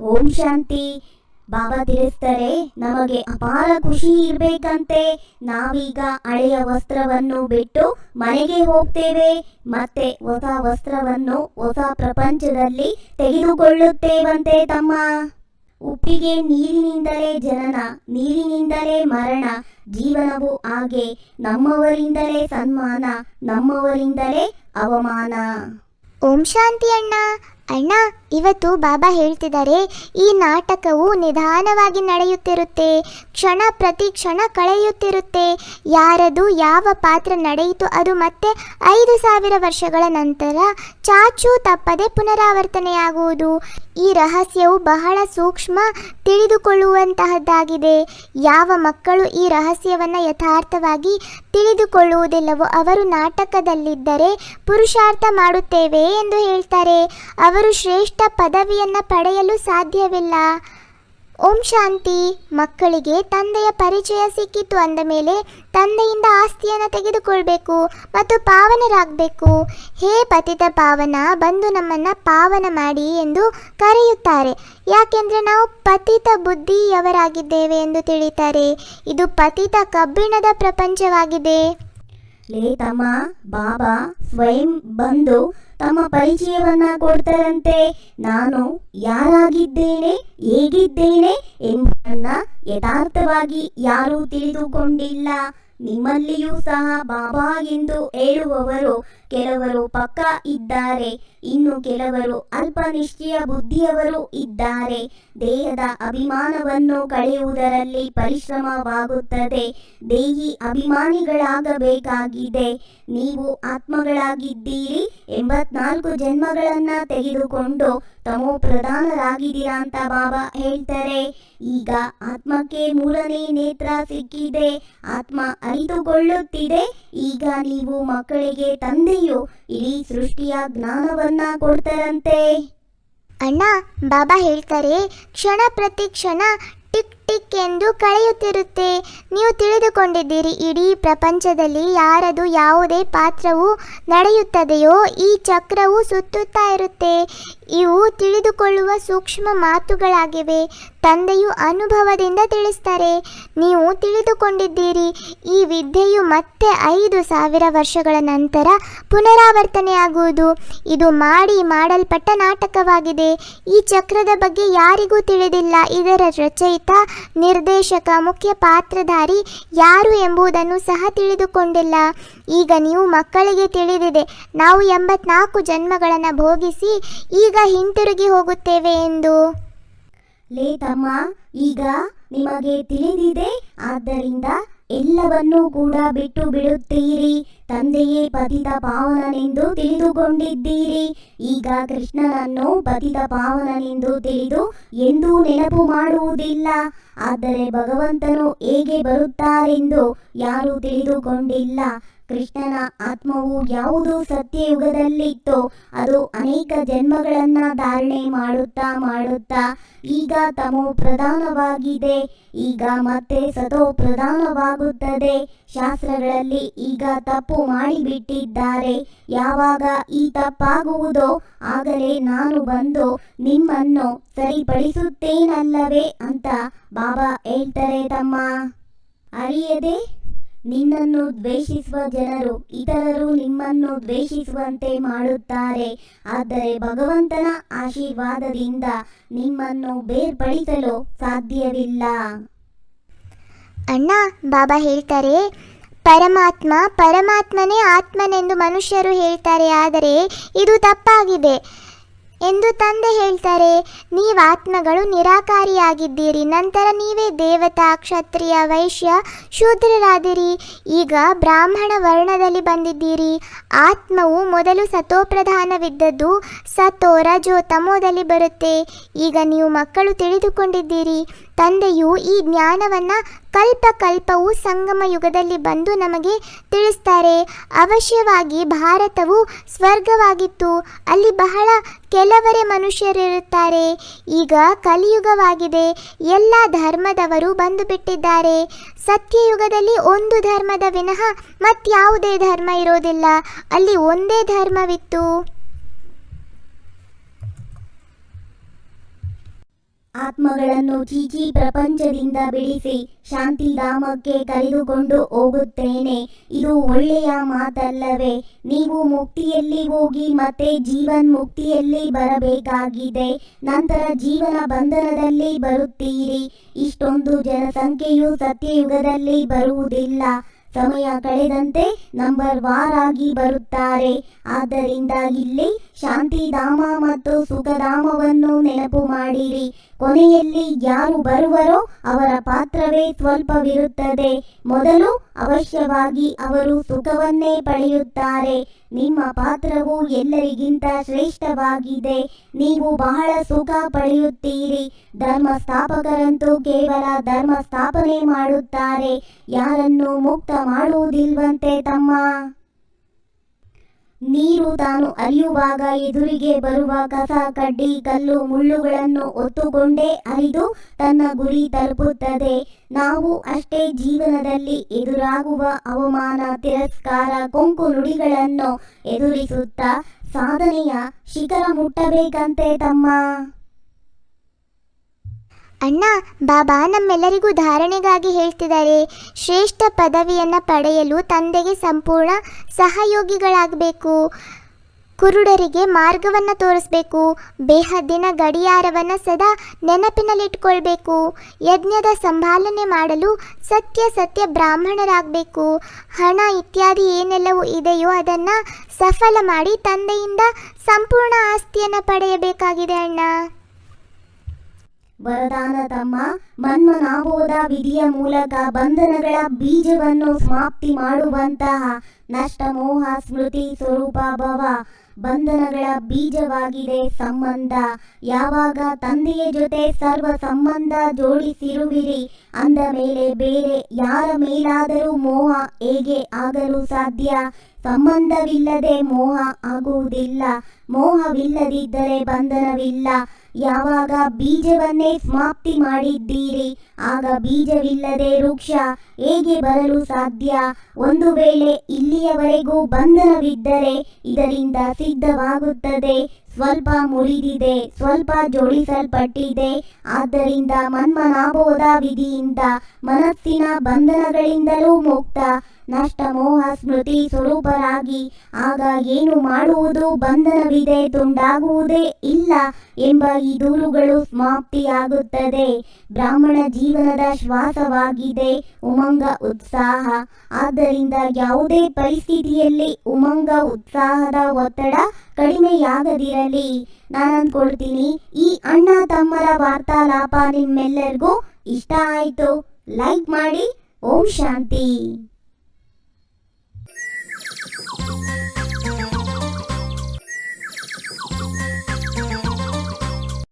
ಓಂ ಶಾಂತಿ. ಬಾಬಾ ತಿಳಿಸ್ತಾರೆ ನಮಗೆ ಅಪಾರ ಖುಷಿ ಇರ್ಬೇಕಂತೆ. ನಾವೀಗ ಹಳೆಯ ವಸ್ತ್ರವನ್ನು ಬಿಟ್ಟು ಮನೆಗೆ ಹೋಗ್ತೇವೆ. ಮತ್ತೆ ಹೊಸ ವಸ್ತ್ರವನ್ನು ಹೊಸ ಪ್ರಪಂಚದಲ್ಲಿ ತೆಗೆದುಕೊಳ್ಳುತ್ತೇವಂತೆ ತಮ್ಮ. ಉಪ್ಪಿಗೆ ನೀರಿನಿಂದಲೇ ಜನನ, ನೀರಿನಿಂದಲೇ ಮರಣ, ಜೀವನವು ಹಾಗೆ ನಮ್ಮವರಿಂದಲೇ ಸನ್ಮಾನ, ನಮ್ಮವರಿಂದಲೇ ಅವಮಾನ. ಓಂ ಶಾಂತಿ ಅಣ್ಣ. ಅಣ್ಣ, ಇವತ್ತು ಬಾಬಾ ಹೇಳ್ತಿದ್ದಾರೆ, ಈ ನಾಟಕವು ನಿಧಾನವಾಗಿ ನಡೆಯುತ್ತಿರುತ್ತೆ, ಕ್ಷಣ ಪ್ರತಿ ಕ್ಷಣ ಕಳೆಯುತ್ತಿರುತ್ತೆ. ಯಾರದು ಯಾವ ಪಾತ್ರ ನಡೆಯಿತು ಅದು ಮತ್ತೆ ಐದು ಸಾವಿರ ವರ್ಷಗಳ ನಂತರ ಚಾಚು ತಪ್ಪದೆ ಪುನರಾವರ್ತನೆಯಾಗುವುದು. ಈ ರಹಸ್ಯವು ಬಹಳ ಸೂಕ್ಷ್ಮ ತಿಳಿದುಕೊಳ್ಳುವಂತಹದ್ದಾಗಿದೆ. ಯಾವ ಮಕ್ಕಳು ಈ ರಹಸ್ಯವನ್ನು ಯಥಾರ್ಥವಾಗಿ ತಿಳಿದುಕೊಳ್ಳುವುದಿಲ್ಲವೋ ಅವರು ನಾಟಕದಲ್ಲಿದ್ದರೆ ಪುರುಷಾರ್ಥ ಮಾಡುತ್ತೇವೆ ಎಂದು ಹೇಳ್ತಾರೆ. ಅವರು ಶ್ರೇಷ್ಠ ಪದವಿಯನ್ನು ಪಡೆಯಲು ಸಾಧ್ಯವಿಲ್ಲ. ಓಂ ಶಾಂತಿ. ಮಕ್ಕಳಿಗೆ ತಂದೆಯ ಪರಿಚಯ ಸಿಕ್ಕಿತು ಅಂದ ಮೇಲೆ ತಂದೆಯಿಂದ ಆಸ್ತಿಯನ್ನು ತೆಗೆದುಕೊಳ್ಬೇಕು ಮತ್ತು ಪಾವನರಾಗಬೇಕು. ಹೇ ಪತಿತ ಪಾವನ, ಬಂದು ನಮ್ಮನ್ನು ಪಾವನ ಮಾಡಿ ಎಂದು ಕರೆಯುತ್ತಾರೆ. ಯಾಕೆಂದರೆ ನಾವು ಪತಿತ ಬುದ್ಧಿಯವರಾಗಿದ್ದೇವೆ ಎಂದು ತಿಳಿತಾರೆ. ಇದು ಪತಿತ ಕಬ್ಬಿಣದ ಪ್ರಪಂಚವಾಗಿದೆ. ಲೇ ತಮ್ಮ, ಬಾಬಾ ಸ್ವಯಂ ಬಂದು ತಮ್ಮ ಪರಿಚಯವನ್ನ ಕೊಡ್ತಾರಂತೆ. ನಾನು ಯಾರಾಗಿದ್ದೇನೆ, ಹೇಗಿದ್ದೇನೆ ಎಂಬುದನ್ನ ಯಥಾರ್ಥವಾಗಿ ಯಾರೂ ತಿಳಿದುಕೊಂಡಿಲ್ಲ. ನಿಮ್ಮಲ್ಲಿಯೂ ಸಹ ಬಾಬಾ ಎಂದು ಹೇಳುವವರು ಕೆಲವರು ಪಕ್ಕ ಇದ್ದಾರೆ. ಇನ್ನು ಕೆಲವರು ಅಲ್ಪ ನಿಶ್ಚಯ ಬುದ್ಧಿಯವರು ಇದ್ದಾರೆ. ದೇಹದ ಅಭಿಮಾನವನ್ನು ಕಳೆಯುವುದರಲ್ಲಿ ಪರಿಶ್ರಮವಾಗುತ್ತದೆ. ದೇಹಿ ಅಭಿಮಾನಿಗಳಾಗಬೇಕಾಗಿದೆ. ನೀವು ಆತ್ಮಗಳಾಗಿದ್ದೀರಿ ಎಂಬತ್ನಾಲ್ಕು ಜನ್ಮಗಳನ್ನ ತೆಗೆದುಕೊಂಡು ತಮೋ ಪ್ರಧಾನರಾಗಿದ್ದೀರಾ ಅಂತ ಬಾಬಾ ಹೇಳ್ತಾರೆ. ಈಗ ಆತ್ಮಕ್ಕೆ ಮೂರನೇ ನೇತ್ರ ಸಿಕ್ಕಿದೆ. ಆತ್ಮ ಅರಿತುಕೊಳ್ಳುತ್ತಿದೆ. ಈಗ ನೀವು ಮಕ್ಕಳಿಗೆ ತಂದೆಯು ಇಡೀ ಸೃಷ್ಟಿಯ ಜ್ಞಾನವನ್ನ ಕೊಡ್ತಾರಂತೆ. ಅಣ್ಣ, ಬಾಬಾ ಹೇಳ್ತಾರೆ, ಕ್ಷಣ ಪ್ರತಿ ಕ್ಷಣ ಟಿಕ್ ಟಿಕ್ ಎಂದು ಕಳೆಯುತ್ತಿರುತ್ತೆ. ನೀವು ತಿಳಿದುಕೊಂಡಿದ್ದೀರಿ, ಇಡೀ ಪ್ರಪಂಚದಲ್ಲಿ ಯಾರದು ಯಾವುದೇ ಪಾತ್ರವು ನಡೆಯುತ್ತದೆಯೋ ಈ ಚಕ್ರವು ಸುತ್ತುತ್ತಾ ಇರುತ್ತೆ. ಇವು ತಿಳಿದುಕೊಳ್ಳುವ ಸೂಕ್ಷ್ಮ ಮಾತುಗಳಾಗಿವೆ. ತಂದೆಯು ಅನುಭವದಿಂದ ತಿಳಿಸ್ತಾರೆ. ನೀವು ತಿಳಿದುಕೊಂಡಿದ್ದೀರಿ. ಈ ವಿದ್ಯೆಯು ಮತ್ತೆ ಐದು ಸಾವಿರ ವರ್ಷಗಳ ನಂತರ ಪುನರಾವರ್ತನೆಯಾಗುವುದು ಇದು ಮಾಡಿ ಮಾಡಲ್ಪಟ್ಟ ನಾಟಕವಾಗಿದೆ. ಈ ಚಕ್ರದ ಬಗ್ಗೆ ಯಾರಿಗೂ ತಿಳಿದಿಲ್ಲ. ಇದರ ರಚಯಿತ ನಿರ್ದೇಶಕ, ಮುಖ್ಯ ಪಾತ್ರಧಾರಿ ಯಾರು ಎಂಬುದನ್ನು ಸಹ ತಿಳಿದುಕೊಂಡಿಲ್ಲ. ಈಗ ನೀವು ಮಕ್ಕಳಿಗೆ ತಿಳಿದಿದೆ, ನಾವು ಎಂಬತ್ನಾಲ್ಕು ಜನ್ಮಗಳನ್ನು ಭೋಗಿಸಿ ಈಗ ಹಿಂತಿರುಗಿ ಹೋಗುತ್ತೇವೆ ಎಂದು. ಲೇ ತಮ್ಮ, ಈಗ ನಿಮಗೆ ತಿಳಿದಿದೆ, ಆದ್ದರಿಂದ ಎಲ್ಲವನ್ನೂ ಕೂಡ ಬಿಟ್ಟು ಬಿಡುತ್ತೀರಿ. ತಂದೆಯೇ ಪತಿತ ಪಾವನನೆಂದು ತಿಳಿದುಕೊಂಡಿದ್ದೀರಿ. ಈಗ ಕೃಷ್ಣನನ್ನು ಪತಿತ ಪಾವನನೆಂದು ತಿಳಿದು ಎಂದೂ ನೆನಪು ಮಾಡುವುದಿಲ್ಲ. ಆದರೆ ಭಗವಂತನು ಹೇಗೆ ಬರುತ್ತಾರೆಂದು ಯಾರೂ ತಿಳಿದುಕೊಂಡಿಲ್ಲ. ಕೃಷ್ಣನ ಆತ್ಮವು ಯಾವುದು ಸತ್ಯಯುಗದಲ್ಲಿತ್ತೋ ಅದು ಅನೇಕ ಜನ್ಮಗಳನ್ನ ಧಾರಣೆ ಮಾಡುತ್ತಾ ಮಾಡುತ್ತಾ ಈಗ ತಮೋ ಪ್ರಧಾನವಾಗಿದೆ. ಈಗ ಮತ್ತೆ ಸತೋ ಪ್ರಧಾನವಾಗುತ್ತದೆ. ಶಾಸ್ತ್ರಗಳಲ್ಲಿ ಈಗ ತಪ್ಪು ಮಾಡಿಬಿಟ್ಟಿದ್ದಾರೆ. ಯಾವಾಗ ಈ ತಪ್ಪಾಗುವುದೋ ಆಗಲೇ ನಾನು ಬಂದು ನಿಮ್ಮನ್ನು ಸರಿಪಡಿಸುತ್ತೇನಲ್ಲವೇ ಅಂತ ಬಾಬಾ ಹೇಳ್ತಾರೆ ತಮ್ಮ. ಅರಿಯದೆ? ನಿನ್ನನ್ನು ದ್ವೇಷಿಸುವ ಜನರು ಇತರರು ನಿಮ್ಮನ್ನು ದ್ವೇಷಿಸುವಂತೆ ಮಾಡುತ್ತಾರೆ. ಆದರೆ ಭಗವಂತನ ಆಶೀರ್ವಾದದಿಂದ ನಿಮ್ಮನ್ನು ಬೇರ್ಪಡಿಸಲು ಸಾಧ್ಯವಿಲ್ಲ. ಅಣ್ಣ, ಬಾಬಾ ಹೇಳ್ತಾರೆ, ಪರಮಾತ್ಮ ಪರಮಾತ್ಮನೇ ಆತ್ಮನೆಂದು ಮನುಷ್ಯರು ಹೇಳ್ತಾರೆ, ಆದರೆ ಇದು ತಪ್ಪಾಗಿದೆ. ಎಂದು ತಂದೆ ಹೇಳ್ತಾರೆ, ನೀವು ಆತ್ಮಗಳು ನಿರಾಕಾರಿಯಾಗಿದ್ದೀರಿ, ನಂತರ ನೀವೇ ದೇವತಾ, ಕ್ಷತ್ರಿಯ, ವೈಶ್ಯ, ಶೂದ್ರರಾದಿರಿ. ಈಗ ಬ್ರಾಹ್ಮಣ ವರ್ಣದಲ್ಲಿ ಬಂದಿದ್ದೀರಿ. ಆತ್ಮವು ಮೊದಲು ಸತೋಪ್ರಧಾನವಿದ್ದದ್ದು, ಸತೋ ರಜೋ ತಮೋದಲ್ಲಿ ಬರುತ್ತೆ. ಈಗ ನೀವು ಮಕ್ಕಳು ತಿಳಿದುಕೊಂಡಿದ್ದೀರಿ. ತಂದೆಯು ಈ ಜ್ಞಾನವನ್ನು ಕಲ್ಪ ಕಲ್ಪವು ಸಂಗಮ ಯುಗದಲ್ಲಿ ಬಂದು ನಮಗೆ ತಿಳಿಸ್ತಾರೆ. ಅವಶ್ಯವಾಗಿ ಭಾರತವು ಸ್ವರ್ಗವಾಗಿತ್ತು. ಅಲ್ಲಿ ಬಹಳ ಕೆಲವರೇ ಮನುಷ್ಯರಿರುತ್ತಾರೆ. ಈಗ ಕಲಿಯುಗವಾಗಿದೆ. ಎಲ್ಲ ಧರ್ಮದವರು ಬಂದು ಬಿಟ್ಟಿದ್ದಾರೆ ಸತ್ಯಯುಗದಲ್ಲಿ ಒಂದು ಧರ್ಮದ ವಿನಃ ಮತ್ತಾವುದೇ ಧರ್ಮ ಇರೋದಿಲ್ಲ. ಅಲ್ಲಿ ಒಂದೇ ಧರ್ಮವಿತ್ತು. ಆತ್ಮಗಳನ್ನು ಚೀಚಿ ಪ್ರಪಂಚದಿಂದ ಬಿಡಿಸಿ ಶಾಂತಿಧಾಮಕ್ಕೆ ಕರೆದುಕೊಂಡು ಹೋಗುತ್ತೇನೆ. ಇದು ಒಳ್ಳೆಯ ಮಾತಲ್ಲವೇ? ನೀವು ಮುಕ್ತಿಯಲ್ಲಿ ಹೋಗಿ ಮತ್ತೆ ಜೀವನ್ ಮುಕ್ತಿಯಲ್ಲಿ ಬರಬೇಕಾಗಿದೆ. ನಂತರ ಜೀವನ ಬಂಧನದಲ್ಲಿ ಬರುತ್ತೀರಿ. ಇಷ್ಟೊಂದು ಜನಸಂಖ್ಯೆಯು ಸತ್ಯಯುಗದಲ್ಲಿ ಬರುವುದಿಲ್ಲ. ಸಮಯ ಕಳೆದಂತೆ ನಂಬರ್ ವಾರ್ ಆಗಿ ಬರುತ್ತಾರೆ. ಆದ್ದರಿಂದ ಇಲ್ಲಿ ಶಾಂತಿಧಾಮ ಮತ್ತು ಸುಖಧಾಮವನ್ನು ನೆನಪು ಮಾಡಿರಿ. ಕೊನೆಯಲ್ಲಿ ಯಾರು ಬರುವರೋ ಅವರ ಪಾತ್ರವೇ ಸ್ವಲ್ಪವಿರುತ್ತದೆ. ಮೊದಲು ಅವಶ್ಯವಾಗಿ ಅವರು ಸುಖವನ್ನೇ ಪಡೆಯುತ್ತಾರೆ. ನಿಮ್ಮ ಪಾತ್ರವು ಎಲ್ಲರಿಗಿಂತ ಶ್ರೇಷ್ಠವಾಗಿದೆ. ನೀವು ಬಹಳ ಸುಖ ಪಡೆಯುತ್ತೀರಿ. ಧರ್ಮ ಸ್ಥಾಪಕರಂತೂ ಕೇವಲ ಧರ್ಮ ಸ್ಥಾಪನೆ ಮಾಡುತ್ತಾರೆ. ಯಾರನ್ನು ಮುಕ್ತ ಮಾಡುವುದಿಲ್ವಂತೆ ತಮ್ಮ ನೀರು ತಾನು ಅರಿಯುವಾಗ ಎದುರಿಗೆ ಬರುವ ಕಸ, ಕಡ್ಡಿ, ಕಲ್ಲು, ಮುಳ್ಳುಗಳನ್ನು ಒತ್ತುಕೊಂಡೇ ಅರಿದು ತನ್ನ ಗುರಿ ತಲುಪುತ್ತದೆ. ನಾವು ಅಷ್ಟೇ ಜೀವನದಲ್ಲಿ ಎದುರಾಗುವ ಅವಮಾನ, ತಿರಸ್ಕಾರ, ಕೊಂಕು ನುಡಿಗಳನ್ನು ಎದುರಿಸುತ್ತಾ ಸಾಧನೆಯ ಶಿಖರ ಮುಟ್ಟಬೇಕಂತೆ ತಮ್ಮ ಅಣ್ಣ, ಬಾಬಾ ನಮ್ಮೆಲ್ಲರಿಗೂ ಧಾರಣೆಗಾಗಿ ಹೇಳ್ತಿದ್ದಾರೆ. ಶ್ರೇಷ್ಠ ಪದವಿಯನ್ನು ಪಡೆಯಲು ತಂದೆಗೆ ಸಂಪೂರ್ಣ ಸಹಯೋಗಿಗಳಾಗಬೇಕು. ಕುರುಡರಿಗೆ ಮಾರ್ಗವನ್ನು ತೋರಿಸ್ಬೇಕು. ಬೇಹದ್ದಿನ ಗಡಿಯಾರವನ್ನು ಸದಾ ನೆನಪಿನಲ್ಲಿಟ್ಕೊಳ್ಬೇಕು. ಯಜ್ಞದ ಸಂಭಾಲನೆ ಮಾಡಲು ಸತ್ಯ ಸತ್ಯ ಬ್ರಾಹ್ಮಣರಾಗಬೇಕು. ಹಣ ಇತ್ಯಾದಿ ಏನೆಲ್ಲವೂ ಇದೆಯೋ ಅದನ್ನು ಸಫಲ ಮಾಡಿ ತಂದೆಯಿಂದ ಸಂಪೂರ್ಣ ಆಸ್ತಿಯನ್ನು ಪಡೆಯಬೇಕಾಗಿದೆ ಅಣ್ಣ. ವರದಾನ ತಮ್ಮ ಮನ್ಮನಾಭೋದ ವಿಧಿಯ ಮೂಲಕ ಬಂಧನಗಳ ಬೀಜವನ್ನು ಸಮಾಪ್ತಿ ಮಾಡುವಂತಹ ನಷ್ಟ ಮೋಹ ಸ್ಮೃತಿ ಸ್ವರೂಪ ಭವ. ಬಂಧನಗಳ ಬೀಜವಾಗಿದೆ ಸಂಬಂಧ. ಯಾವಾಗ ತಂದೆಯ ಜೊತೆ ಸರ್ವ ಸಂಬಂಧ ಜೋಡಿಸಿರುವಿರಿ, ಅಂದ ಮೇಲೆ ಬೇರೆ ಯಾರ ಮೇಲಾದರೂ ಮೋಹ ಹೇಗೆ ಆಗಲು ಸಾಧ್ಯ? ಸಂಬಂಧವಿಲ್ಲದೆ ಮೋಹ ಆಗುವುದಿಲ್ಲ. ಮೋಹವಿಲ್ಲದಿದ್ದರೆ ಬಂಧನವಿಲ್ಲ. ಯಾವಾಗ ಬೀಜವನ್ನೇ ಸಮಾಪ್ತಿ ಮಾಡಿದ್ದೀರಿ, ಆಗ ಬೀಜವಿಲ್ಲದೆ ವೃಕ್ಷ ಹೇಗೆ ಬರಲು ಸಾಧ್ಯ? ಒಂದು ವೇಳೆ ಇಲ್ಲಿಯವರೆಗೂ ಬಂಧನವಿದ್ದರೆ ಇದರಿಂದ ಸಿದ್ಧವಾಗುತ್ತದೆ. ಸ್ವಲ್ಪ ಮುರಿದಿದೆ, ಸ್ವಲ್ಪ ಜೋಡಿಸಲ್ಪಟ್ಟಿದೆ. ಆದ್ದರಿಂದ ಮನ್ಮನಾಬೋಧ ವಿಧಿಯಿಂದ ಮನಸ್ಸಿನ ಬಂಧನಗಳಿಂದಲೂ ಮುಕ್ತ. ನಷ್ಟ ಮೋಹ ಸ್ಮೃತಿ ಸ್ವರೂಪರಾಗಿ, ಆಗ ಏನು ಮಾಡುವುದು ಬಂಧನವಿದೆ, ತುಂಡಾಗುವುದೇ ಇಲ್ಲ ಎಂಬ ಈ ದೂರುಗಳು ಸಮಾಪ್ತಿಯಾಗುತ್ತದೆ. ಬ್ರಾಹ್ಮಣ ಜೀವನದ ಶ್ವಾಸವಾಗಿದೆ, ಉಮಂಗ ಉತ್ಸಾಹ. ಆದ್ದರಿಂದ ಯಾವುದೇ ಪರಿಸ್ಥಿತಿಯಲ್ಲಿ ಉಮಂಗ ಉತ್ಸಾಹದ ಒತ್ತಡ ಕಡಿಮೆಯಾಗದಿರಲಿ. ನಾನು ಅಂದ್ಕೊಳ್ತೀನಿ ಈ ಅಣ್ಣ ತಮ್ಮರ ವಾರ್ತಾಲಾಪ ನಿಮ್ಮೆಲ್ಲರಿಗೂ ಇಷ್ಟ ಆಯಿತು. ಲೈಕ್ ಮಾಡಿ. ಓಂ ಶಾಂತಿ.